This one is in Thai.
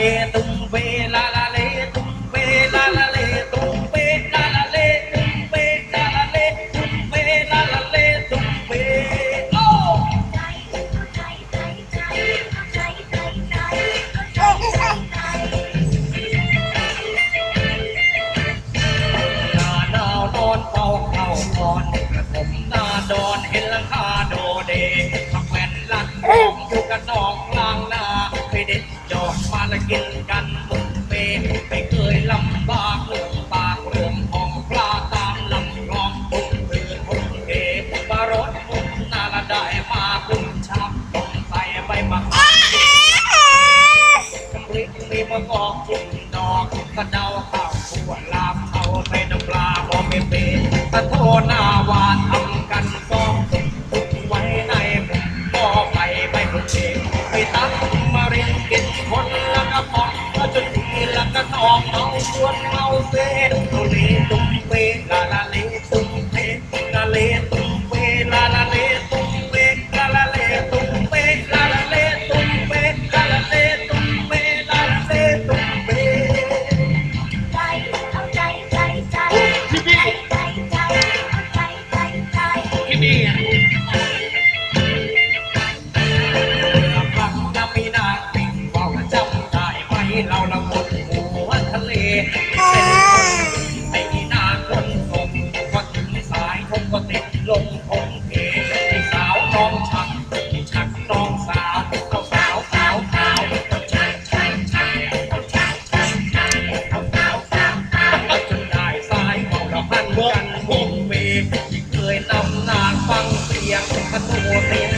เลตุ้มเปลาลาเลตุ้มเปลาลาเลตุ้มเปลาลาเลตุ้มเปล กินกันมุกเปไม่เคยลำบากเรื่องปากเรื่องของปลาตามลำคลองปุ่งเรือปุ่งเกมารถปุ่งนาละได้มาปุ่งชับปุ่งใส่ใบมะขามพริกมีมะกอกจุ่มดอกกระเดาข้าวขัวลาบเอาไปน้ำปลาบอไม่เป็นตะโทหน้าหวานทำกันกองตุกตุกไว้ในผมก็ไปไปกรุงเทพไปตั้งมาเรียนกินคน องเมาชวนเมาเซ่ตุลีตุ้มเปลาลาเลตุ้มเปลาเลตุ้มเปลาลาเลตุ้มเปลาลาเลตุ้มเปลาลาเลตุ้มเปลาลาเลตุ้มเปลาลาเลตุ้มเปที่นี่อะฟั ก็ติดลงทงเกที่สาวน้องชักที่ชักน้องสาวเขาสาวสาวสาวเขาชักชักชักเขาชักชักชักเขาสาวสาวสาวจนได้สายเมาละพันกันวงเวที่เคยนำนางฟังเสียงขนูเสียง